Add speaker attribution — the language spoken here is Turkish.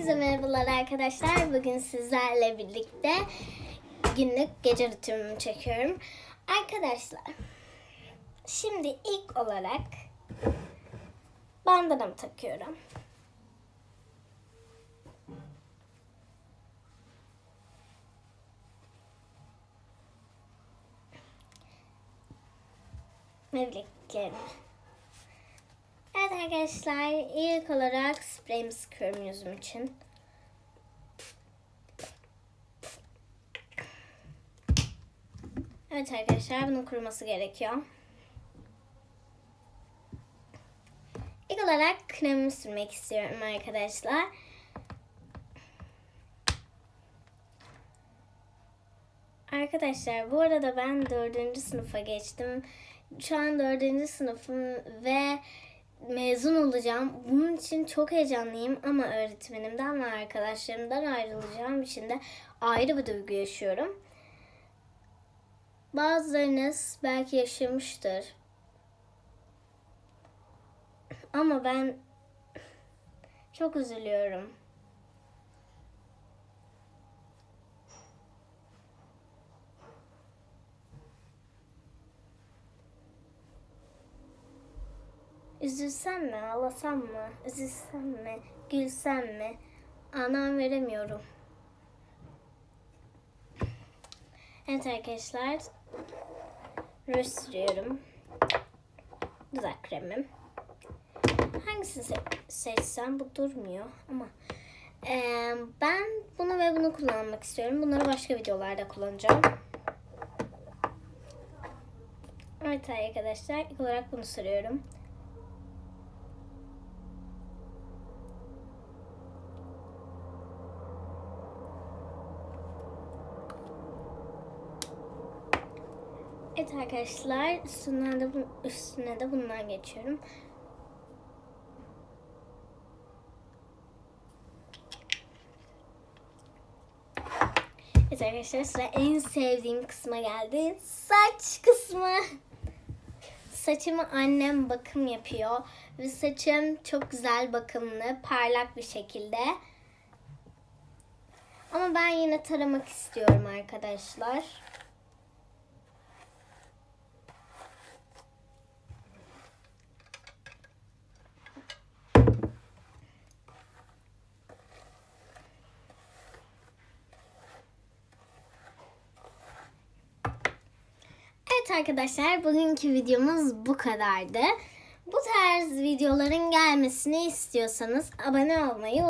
Speaker 1: Herkese merhabalar arkadaşlar. Bugün sizlerle birlikte günlük gece rutinimi çekiyorum. Arkadaşlar, şimdi ilk olarak bandanamı takıyorum. Evet arkadaşlar ilk olarak spreyimi sıkıyorum yüzüm için. Evet arkadaşlar bunun kuruması gerekiyor. İlk olarak kremimi sürmek istiyorum arkadaşlar. Arkadaşlar bu arada ben dördüncü sınıfa geçtim. Şu an dördüncü sınıfım ve mezun olacağım. Bunun için çok heyecanlıyım ama öğretmenimden ve arkadaşlarımdan ayrılacağım için de ayrı bir duygu yaşıyorum. Bazılarınız belki yaşamıştır. Ama ben çok üzülüyorum. Üzülsem mi, ağlasam mı, üzülsem mi, gülsem mi? Anlam veremiyorum. Evet arkadaşlar, ruj sürüyorum. Dudak kremim. Hangisini se- seçsem bu durmuyor ama eee, ben bunu ve bunu kullanmak istiyorum. Bunları başka videolarda kullanacağım. Evet arkadaşlar, ilk olarak bunu sürüyorum. Evet arkadaşlar üstüne de, üstüne de bundan geçiyorum. Evet arkadaşlar sıra en sevdiğim kısma geldi. Saç kısmı. Saçımı annem bakım yapıyor. Ve saçım çok güzel bakımlı, parlak bir şekilde. Ama ben yine taramak istiyorum arkadaşlar. Evet arkadaşlar bugünkü videomuz bu kadardı. Bu tarz videoların gelmesini istiyorsanız abone olmayı